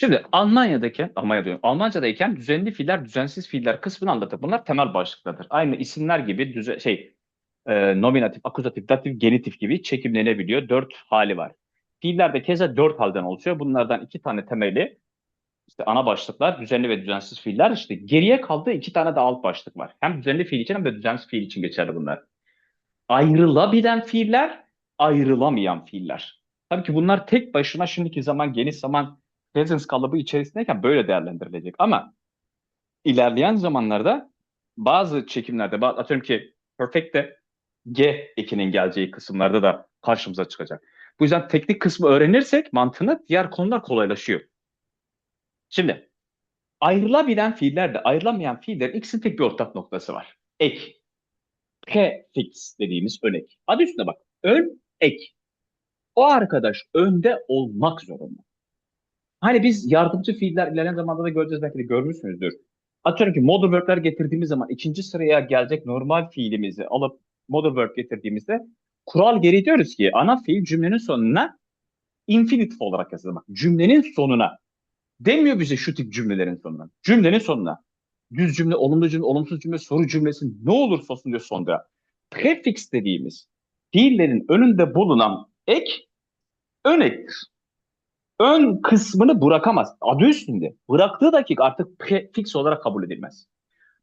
Şimdi Almanya'daki, Almanya diyorum, Almanca'dayken düzenli fiiller, düzensiz fiiller kısmını anlatır. Bunlar temel başlıklardır. Aynı isimler gibi düze, şey, e, nominatif, akuzatif, datif, genitif gibi çekimlenebiliyor. Dört hali var. Fiiller de keza dört halden oluşuyor. Bunlardan iki tane temeli, işte ana başlıklar, düzenli ve düzensiz fiiller. İşte geriye kaldığı iki tane de alt başlık var. Hem düzenli fiil için hem de düzensiz fiil için geçerli bunlar. Ayrılabilen fiiller, ayrılamayan fiiller. Tabii ki bunlar tek başına şimdiki zaman, geniş zaman, presence kalıbı içerisindeyken böyle değerlendirilecek. Ama ilerleyen zamanlarda bazı çekimlerde, ba- atıyorum ki perfect'te G ekinin geleceği kısımlarda da karşımıza çıkacak. Bu yüzden teknik kısmı öğrenirsek mantığını diğer konular kolaylaşıyor. Şimdi ayrılabilen fiillerle ayrılamayan fiillerin ikisinin tek bir ortak noktası var. Ek. Prefix dediğimiz ön ek. Adı üstünde bak. Ön ek. O arkadaş önde olmak zorunda. Hani biz yardımcı fiiller ilerleyen zamanda da göreceğiz belki de görmüşsünüzdür. Atıyorum ki modal verb'ler getirdiğimiz zaman ikinci sıraya gelecek normal fiilimizi alıp modal verb getirdiğimizde kural geri diyoruz ki ana fiil cümlenin sonuna infinitive olarak yazılmak. Cümlenin sonuna. Demiyor bize şu tip cümlelerin sonuna. Cümlenin sonuna. Düz cümle, olumlu cümle, olumsuz cümle, soru cümlesi ne olursa olsun diyor sonda. Prefix dediğimiz fiillerin önünde bulunan ek ön ektir. Ön kısmını bırakamaz. Adı üstünde. Bıraktığı dakika artık prefix olarak kabul edilmez.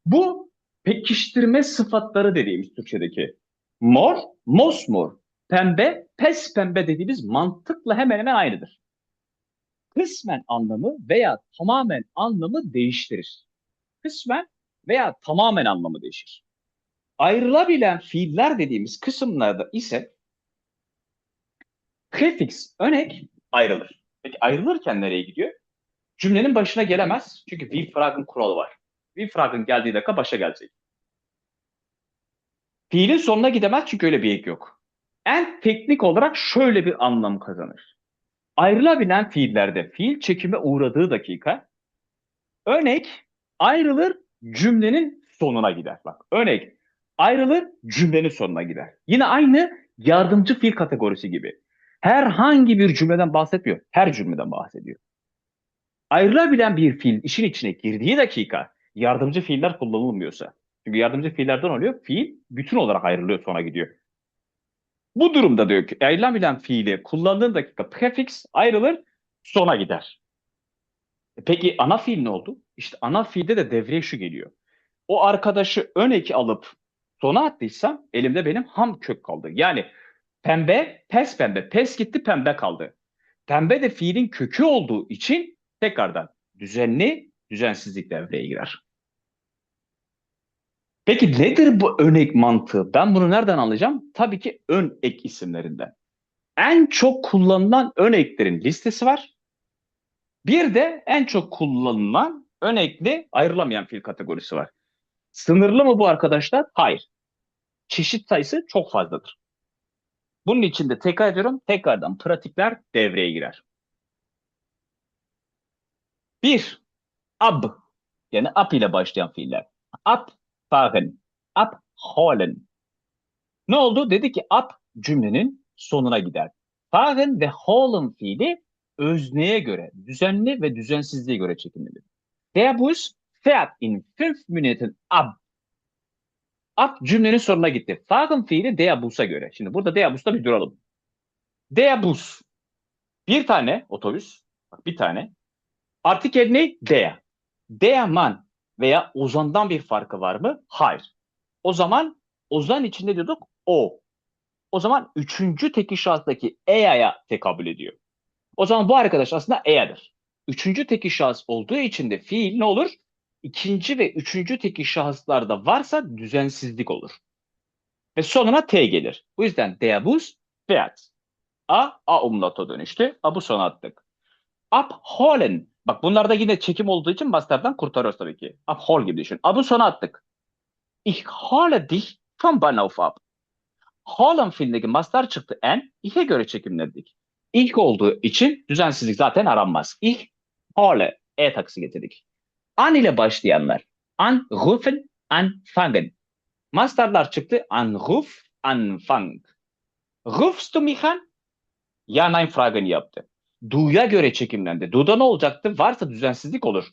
Bu pekiştirme sıfatları dediğimiz Türkçedeki mor, mosmor, pembe, pes pembe dediğimiz mantıkla hemen hemen aynıdır. Kısmen anlamı veya tamamen anlamı değiştirir. Kısmen veya tamamen anlamı değişir. Ayrılabilen fiiller dediğimiz kısımlarda ise prefix önek ayrılır. Ayrılırken nereye gidiyor? Cümlenin başına gelemez. Çünkü will frag'ın kuralı var. Will frag'ın geldiği dakika başa gelecek. Fiilin sonuna gidemez çünkü öyle bir ek yok. En teknik olarak şöyle bir anlam kazanır. Ayrılabilen fiillerde fiil çekime uğradığı dakika örnek ayrılır cümlenin sonuna gider. Bak örnek ayrılır cümlenin sonuna gider. Yine aynı yardımcı fiil kategorisi gibi. Herhangi bir cümleden bahsetmiyor. Her cümleden bahsediyor. Ayrılabilen bir fiil işin içine girdiği dakika yardımcı fiiller kullanılmıyorsa. Çünkü yardımcı fiillerden oluyor. Fiil bütün olarak ayrılıyor sonra gidiyor. Bu durumda diyor ki ayrılabilen fiili kullandığın dakika prefix ayrılır sona gider. E Peki ana fiil ne oldu? İşte ana fiilde de devreye şu geliyor. O arkadaşı ön eki alıp sona attıysam elimde benim ham kök kaldı. Yani pembe, pes pembe, pes gitti pembe kaldı. Pembe de fiilin kökü olduğu için tekrardan düzenli düzensizlik devreye girer. Peki nedir bu ön ek mantığı? Ben bunu nereden anlayacağım? Tabii ki ön ek isimlerinden. En çok kullanılan ön eklerin listesi var. Bir de en çok kullanılan ön ekli ayrılamayan fiil kategorisi var. Sınırlı mı bu arkadaşlar? Hayır. Çeşit sayısı çok fazladır. Bunun için de tekrar ediyorum, tekrardan pratikler devreye girer. Bir, ab. Yani ab ile başlayan fiiller. Abfahren, abholen. Ne oldu? Dedi ki ab cümlenin sonuna gider. Fahren ve holen fiili özneye göre, düzenli ve düzensizliğe göre çekimlidir. Der Bus fährt in fünf Minuten ab. Ab cümlenin sonuna gitti. Fahren fiili der Bus'a göre. Şimdi burada der Bus'ta bir duralım. Der Bus. Bir tane otobüs. Bak bir tane. Artikel ne? Der Mann veya Ozan'dan bir farkı var mı? Hayır. O zaman Ozan içinde diyorduk o. O zaman üçüncü tekil şahıstaki ea'ya tekabül ediyor. O zaman bu arkadaş aslında ea'dır. Üçüncü tekil şahıs olduğu için de fiil ne olur? İkinci ve üçüncü tekil şahıslarda varsa düzensizlik olur. Ve sonuna t gelir. Bu yüzden der Bus fährt. A, A umlauta dönüştü. A bu sona attık. Abholen. Bak bunlarda yine çekim olduğu için master'dan kurtarıyoruz tabii ki. Abhol gibi düşün. A bu sona attık. Ich hole dich vom Bahnhof ab. Holen fiilindeki master çıktı en. İh'e göre çekimledik. İlk olduğu için düzensizlik zaten aranmaz. Ich hole. E takısı getirdik. An ile başlayanlar. Anrufen, anfangen. Masterlar çıktı. Anruf, anfang. Rufst du mich an? Ja, nein, Fragen yaptı. Du'ya göre çekimlendi. Du'da ne olacaktı? Varsa düzensizlik olur.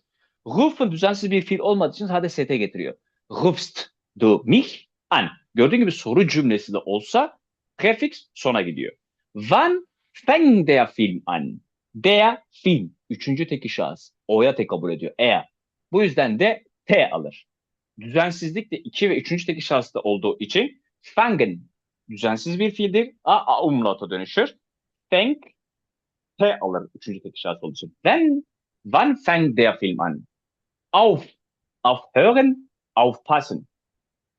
Ruf'un düzensiz bir fiil olmadığı için sadece ST getiriyor. Rufst du mich an. Gördüğün gibi soru cümlesi de olsa prefix sona gidiyor. Wann fängt der Film an? Der Film. Üçüncü teki şahıs. O'ya tekabül ediyor. Er. Bu yüzden de T alır. Düzensizlik de iki ve üçüncü teki şahısta olduğu için fangen düzensiz bir fiildir. A, a umlauta dönüşür. Fängt T alır üçüncü teki şahıs olduğu için. Wenn, wann fängt der Film an? Auf, aufhören, aufpassen.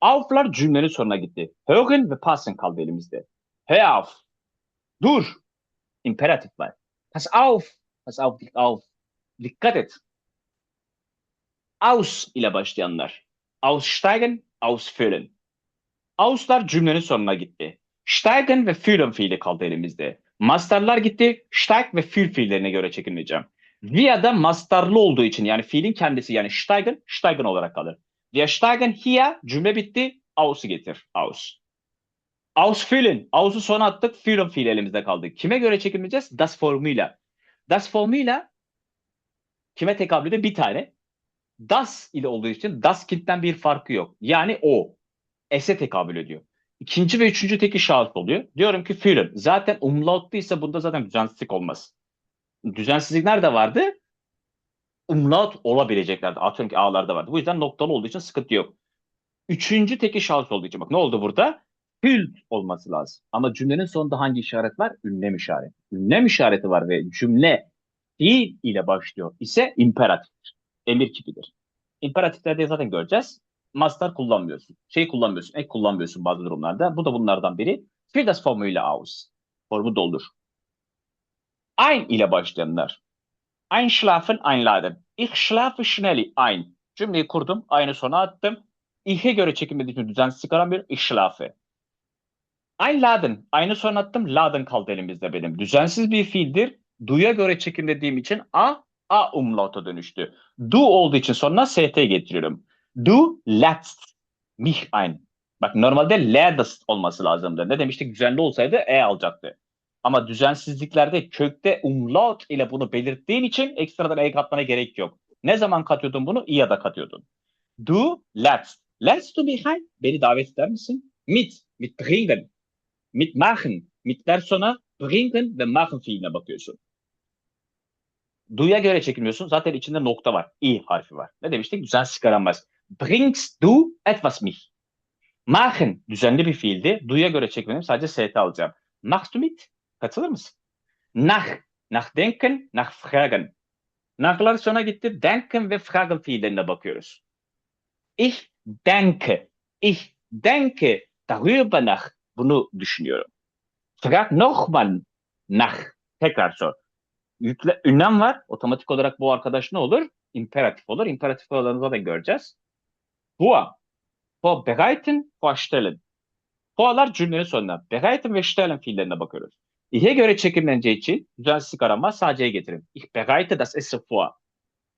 Auf'lar cümlenin sonuna gitti. Hören ve passen kaldı elimizde. Hör auf. Dur. İmperatif var. Pass auf. Pass auf, dik- auf. Dikkat et. Aus ile başlayanlar. Aussteigen, ausfüllen. Auslar cümlenin sonuna gitti. Steigen ve füllen fiili kaldı elimizde. Mastarlar gitti. Steig ve fül fiillerine göre çekilmeyeceğim. Wir da mastarlı olduğu için yani fiilin kendisi yani steigen, steigen olarak kalır. Wir steigen hier cümle bitti. Aus'u getir. Aus. Ausfüllen. Aus'u sona attık. Füllen fiili elimizde kaldı. Kime göre çekilmeyeceğiz? Das Formula. Das Formula kime tekabül ediyor? Bir tane. Das ile olduğu için das Kind'den bir farkı yok. Yani o. S'e tekabül ediyor. İkinci ve üçüncü teki şahıs oluyor. Diyorum ki Füllen. Zaten umlautlıysa bunda zaten düzensizlik olmaz. Düzensizlik nerede vardı? Umlaut olabileceklerdi. Atıyorum ki A'larda vardı. Bu yüzden noktalı olduğu için sıkıntı yok. Üçüncü teki şahıs olduğu için bak ne oldu burada? Hült olması lazım. Ama cümlenin sonunda hangi işaret var? Ünlem işareti. Ünlem işareti var ve cümle fiil ile başlıyor ise imperatif. Emir kipidir. İmperatiflerde zaten göreceğiz. Master kullanmıyorsun. Şey kullanmıyorsun. Ek kullanmıyorsun bazı durumlarda. Bu da bunlardan biri. Für das Formüle aus. Formu doldur. Ein ile başlayanlar. Einschlafen, einladen. Ich schlafe schnell ein. Cümleyi kurdum. Aynı sona attım. İh'e göre çekilmediği için düzensizlik aramıyorum. Ich schlafe. Einladen. Aynı sona attım. Laden kaldı elimizde benim. Düzensiz bir fiildir. Du'ya göre çekimlediğim için A, A umlauta dönüştü. Du olduğu için sonuna ST getiriyorum. Du lädst mich ein. Bak normalde lädst olması lazımdı. Ne demiştik? Düzenli olsaydı E alacaktı. Ama düzensizliklerde kökte umlaut ile bunu belirttiğin için ekstradan E katmana gerek yok. Ne zaman katıyordun bunu? İ'ya da katıyordun. Du lädst. Lädst du mich ein? Beni davet eder misin? Mit. Mit bringen. Mit machen. Mitler sona bringen ve machen fiiline bakıyorsun. Du'ya göre çekilmiyorsun. Zaten içinde nokta var. İ harfi var. Ne demiştik? Düzensiz aranmaz. Bringst du etwas mich? Machen düzenli bir fiildi. Du'ya göre çekmedim. Sadece ST alacağım. Machst du mit? Katılır mısın? Nach. Nachdenken, nachfragen. Nachlar sona gitti. Denken ve fragen fiillerine bakıyoruz. Ich denke. Ich denke darüber nach. Bunu düşünüyorum. Frag nochmal nach. Tekrar sor. Yükle, ünlem var. Otomatik olarak bu arkadaş ne olur? İmperatif olur. İmperatif olanı zaten göreceğiz. Vor. Vor bereiten, vor stellen. Vor'lar cümlenin sonuna. Bereiten ve stellen fiillerine bakıyoruz. İhe göre çekimleneceği için düzensizlik arama sadece getirin. Ich bereite das Essen vor.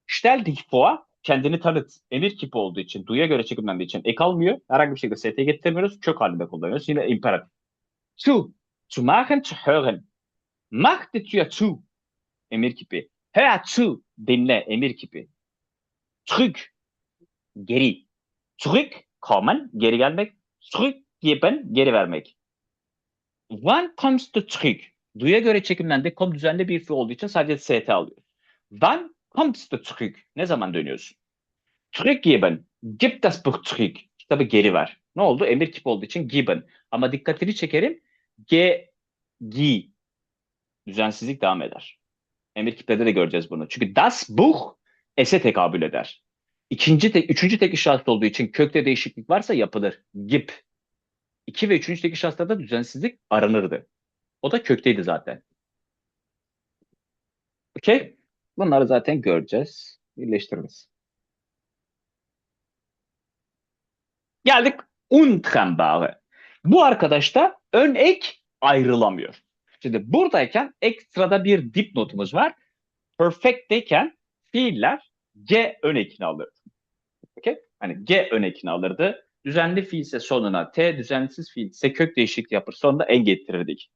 Stell dich vor, kendini tanıt. Emir kipi olduğu için, duya göre çekimlendiği için ek almıyor. Herhangi bir şekilde ST getirmiyoruz. Kök halinde kullanıyoruz. Yine imperatif. Zu. Zu machen, zu hören. Mach die Tür zu. Emir kipi. Hör. Dinle. Emir kipi. Zurück. Geri. Zurück. Kommen. Geri gelmek. Zurückgeben. Geri vermek. Wann kommst du zurück? Duya göre çekimlendi. Kom düzenli bir fiil olduğu için sadece ST alıyor. Wann kommst du zurück? Ne zaman dönüyorsun? Zurückgeben. Gib das Buch zurück. Kitabı geri ver. Ne oldu? Emir kipi olduğu için geben. Ama dikkatini çekerim. Ge, gi. Düzensizlik devam eder. Emir kiplerde de göreceğiz bunu. Çünkü das Buch S'e tekabül eder. İkinci, te, üçüncü tek şahıs olduğu için kökte değişiklik varsa yapılır. Gib. İki ve üçüncü tek şahıslarda düzensizlik aranırdı. O da kökteydi zaten. Okey. Bunları zaten göreceğiz. Birleştiririz. Geldik untrennbare. Bu arkadaşta ön ek ayrılamıyor. Şimdi buradayken ekstrada bir dipnotumuz var. Perfect'teyken fiiller G ön ekini alırdı. Okay? Hani G ön ekini alırdı. Düzenli fiilse sonuna T, düzensiz fiilse kök değişikliği yapar. Sonunda en getirirdik.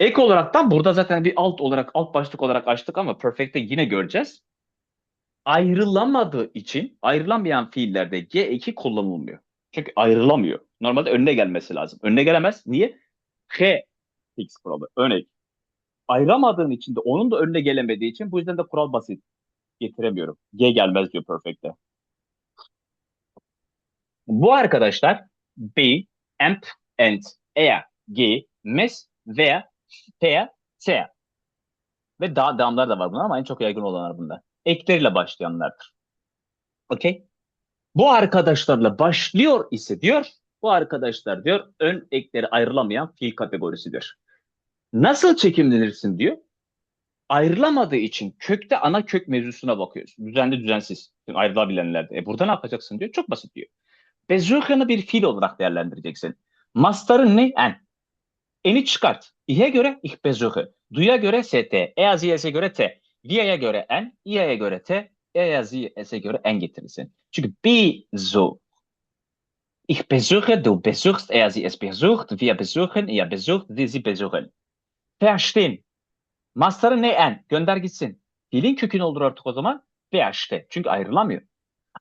Ek olaraktan burada zaten bir alt olarak alt başlık olarak açtık ama perfect'te yine göreceğiz. Ayrılamadığı için ayrılamayan fiillerde G2 kullanılmıyor. Çünkü ayrılamıyor. Normalde önüne gelmesi lazım. Önüne gelemez. Niye? H fix kuralı. Örnek. Ayrılamadığın için de onun da önüne gelemediği için bu yüzden de kural basit. Getiremiyorum. G gelmez diyor perfect'te. Bu arkadaşlar be, amp, and, eğer, g, mes, veya, veya, se. Ve daha devamlar da var bunlar ama en çok yaygın olanlar bunlar. Ekleriyle başlayanlardır. Okey? Bu arkadaşlarla başlıyor ise diyor, bu arkadaşlar diyor ön ekleri ayrılamayan fiil kategorisidir. Nasıl çekimlenirsin diyor. Ayrılamadığı için kökte ana kök mevzusuna bakıyorsun. Düzenli düzensiz. Ayrılabilenlerde. E burada ne yapacaksın diyor. Çok basit diyor. Bezuhan'ı bir fiil olarak değerlendireceksin. Mastarın ne? En. Eni çıkart. İhe göre ich besuche. Du'ya göre st. E ziyese göre t. Via'ya göre en. i'ye göre t. E ziyese göre en getirirsin. Çünkü besuch. Ich besuche, du besuchst, er sie es besucht, wir besuchen, ihr besucht, sie sie besuchen. Verstehen. Mastarı ne en? Gönder gitsin. Fiilin kökünü olur artık o zaman. Verste. Çünkü ayrılamıyor.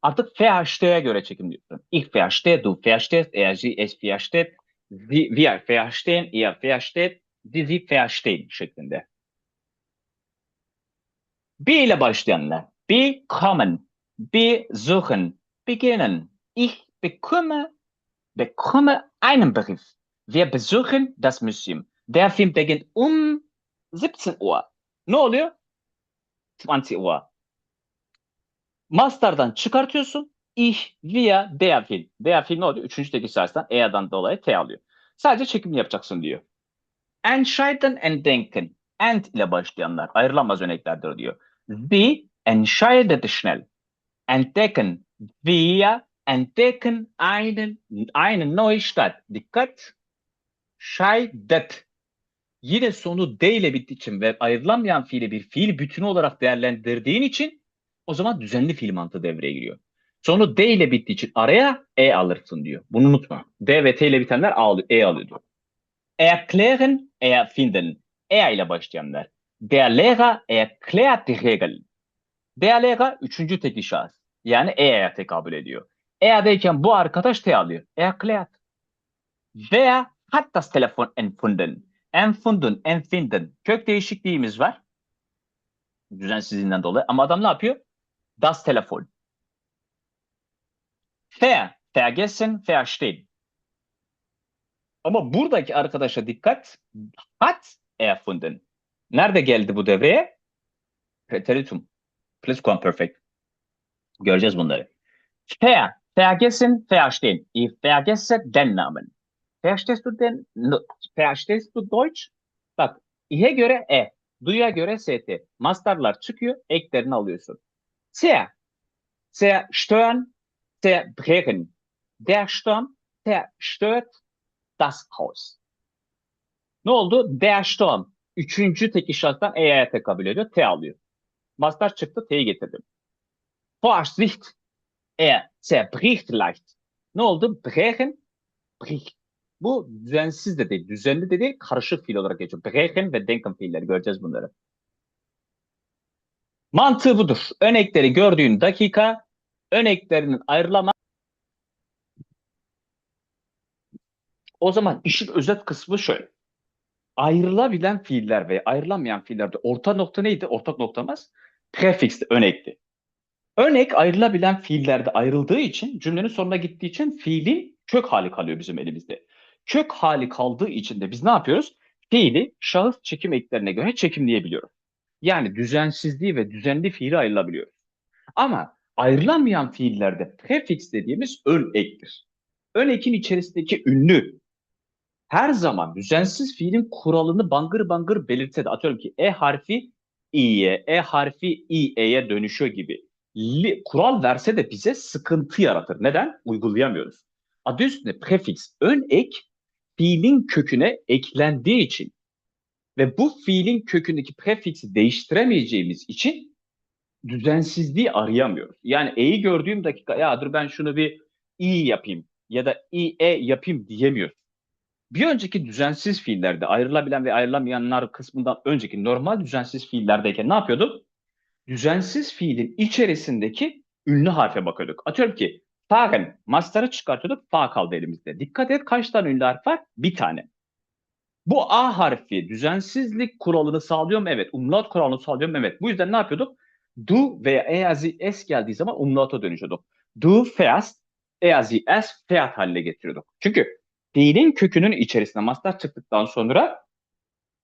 Artık verstehe göre çekimliyorsun. Ich verstehe, du verstehst, er sie es versteht, sie, wir verstehen, ihr versteht, sie sie verstehen şeklinde. B ile başlayanlar. Bekommen, besuchen, beginnen. Ich bekomme, bekomme einen Brief. Wir besuchen das Museum. Der Film beginnt um 17 Uhr. Ne oluyor? 20 Uhr. Master'dan çıkartıyorsun. Ich, wir, der Film. Der Film ne oluyor? Üçüncü tek işaretinden e'den dolayı t alıyor. Sadece çekim yapacaksın diyor. Entscheiden and denken. Ent ile başlayanlar ayrılamaz örneklerdir diyor. Sie entscheidet schnell. Entdecken. Wir entdecken einen, eine neue Stadt. Dikkat. Scheidet. Yine sonu D ile bittiği için ve ayrılamayan fiili bir fiil bütünü olarak değerlendirdiğin için o zaman düzenli fiil mantığı devreye giriyor. Sonu D ile bittiği için araya E alırsın diyor. Bunu unutma. D ve T ile bitenler A E alıyor diyor. Erklären, erfinden. E ile başlayanlar. Der Lehrer erklärt die Regeln. Der Lehrer üçüncü tekil şahıs. Yani E'ye tekabül ediyor. E'deyken bu arkadaş T alıyor. Erklärt. Wer hat das Telefon empfunden? Empfunden, empfinden. Kök değişikliğimiz var. Düzensizliğinden dolayı. Ama adam ne yapıyor? Das Telefon. Ver, vergessen, verstehen. Ama buradaki arkadaşa dikkat. Hat erfunden. Nerede geldi bu devreye? Preteritum. Plusquamperfekt. Göreceğiz bunları. Ver, vergessen, verstehen. Ich vergesse den Namen. Verstehst du den? Verstehst du Deutsch? Bak, İ'ye göre E, Du'ya göre ST. Mastarlar çıkıyor, eklerini alıyorsun. Sehr, sehr stören, sehr brechen. Der Sturm, der stört das Haus. Ne oldu? Der Sturm. Üçüncü tek işaretten E'ye tekabül ediyor. T alıyor. Mastar çıktı, T'yi getirdim. Vorsicht. Er zerbricht leicht. Ne oldu? Brechen, bricht. Bu düzensiz de değil, düzenli de değil, karışık fiil olarak geçiyor. Brechen ve denken fiilleri göreceğiz bunları. Mantığı budur. Örnekleri gördüğün dakika, örneklerinin ayrılama. O zaman işin özet kısmı şöyle. Ayrılabilen fiiller ve ayrılamayan fiillerde orta nokta neydi? Ortak noktamız prefixti, örnekti. Örnek ayrılabilen fiillerde ayrıldığı için, cümlenin sonuna gittiği için fiilin kök hali kalıyor bizim elimizde. Kök hali kaldığı için de biz ne yapıyoruz? Fiili şahıs çekim eklerine göre çekimleyebiliyoruz. Yani düzensizliği ve düzenli fiili ayrılabiliyoruz. Ama ayrılamayan fiillerde prefix dediğimiz ön ektir. Ön ekin içerisindeki ünlü her zaman düzensiz fiilin kuralını bangır bangır belirtse de atıyorum ki E harfi i'ye, E harfi i'ye dönüşüyor gibi. Li, kural verse de bize sıkıntı yaratır. Neden? Uygulayamıyoruz. Adı üstünde prefix, ön ek fiilin köküne eklendiği için ve bu fiilin kökündeki prefiksi değiştiremeyeceğimiz için düzensizliği arayamıyoruz. Yani e'yi gördüğüm dakika ya dur ben şunu bir i yapayım ya da i e yapayım diyemiyoruz. Bir önceki düzensiz fiillerde ayrılabilen ve ayrılamayanlar kısmından önceki normal düzensiz fiillerdeyken ne yapıyorduk? Düzensiz fiilin içerisindeki ünlü harfe bakıyorduk. Atıyorum ki fagen, mastarı çıkartıyorduk, fa kaldı elimizde. Dikkat et kaç tane ünlü harf var? Bir tane. Bu A harfi düzensizlik kuralını sağlıyor mu? Evet. Umlaut kuralını sağlıyor mu? Evet. Bu yüzden ne yapıyorduk? Du veya eazi s geldiği zaman umlauta dönüşüyorduk. Du fährst, eazi s fährt haline getiriyorduk. Çünkü fiilin kökünün içerisinde mastar çıktıktan sonra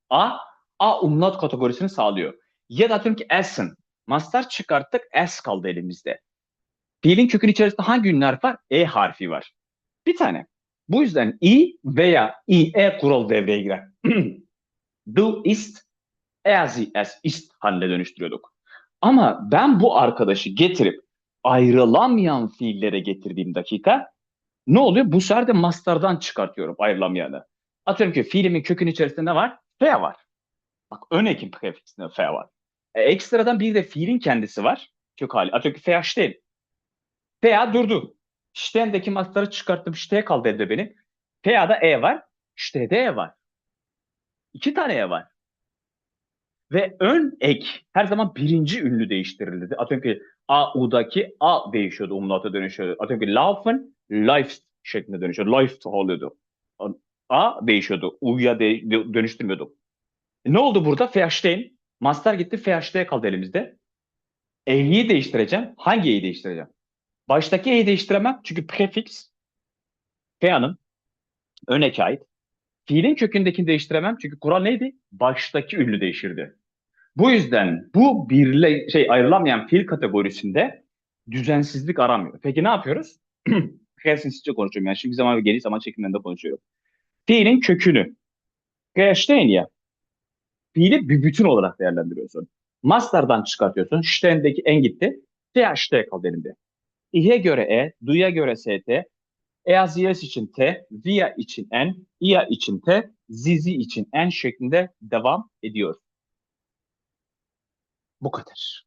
A, A umlaut kategorisini sağlıyor. Ya da atıyorum ki essen. Mastar çıkarttık, s kaldı elimizde. Fiilin kökün içerisinde hangi ünlü var? E harfi var. Bir tane. Bu yüzden i veya ie kural devreye girer. Du ist, er sie ist haline dönüştürüyorduk. Ama ben bu arkadaşı getirip ayrılamayan fiillere getirdiğim dakika ne oluyor? Bu sefer de mastardan çıkartıyorum ayrılamayanı. Atıyorum ki fiilimin kökün içerisinde ne var? F var. Bak ön ekim prefiksinde F var. E, ekstradan bir de fiilin kendisi var. Kök hali. Atıyorum ki FH değil. FA durdu. Steh'deki mastarı çıkarttım. Steh kaldı elde benim. FA'da E var. Steh'de E var. İki tane E var. Ve ön ek her zaman birinci ünlü değiştirildi. Atıyorum ki A, değişiyordu. Umlauta dönüşüyordu. Atıyorum ki laufen, life şeklinde dönüşüyordu. Life oluyordu. A değişiyordu. U'ya de, dönüştürmüyorduk. E ne oldu burada? FH'deyim. Master gitti. FH'de kaldı elimizde. E'yi değiştireceğim. Hangi E'yi değiştireceğim? Baştaki E'yi değiştiremem. Çünkü prefix Fea'nın ön eke ait. Fiilin kökündekini değiştiremem. Çünkü kural neydi? Baştaki ünlü değişirdi. Bu yüzden bu birle şey ayrılamayan fiil kategorisinde düzensizlik aramıyor. Peki ne yapıyoruz? Kıyasensizce konuşuyorum. Yani şimdi zaman geniş zaman çekimlerinde konuşuyorum. Fiilin kökünü. Gerçekten ya. Fiili bir bütün olarak değerlendiriyorsun. Master'dan çıkartıyorsun. Steh'deki en gitti. TH'de kaldı elinde. İ'ye göre E, du'ya göre ST, EAZS için T, VIA için N, IA için T, ZZ için N şeklinde devam ediyor. Bu kadar.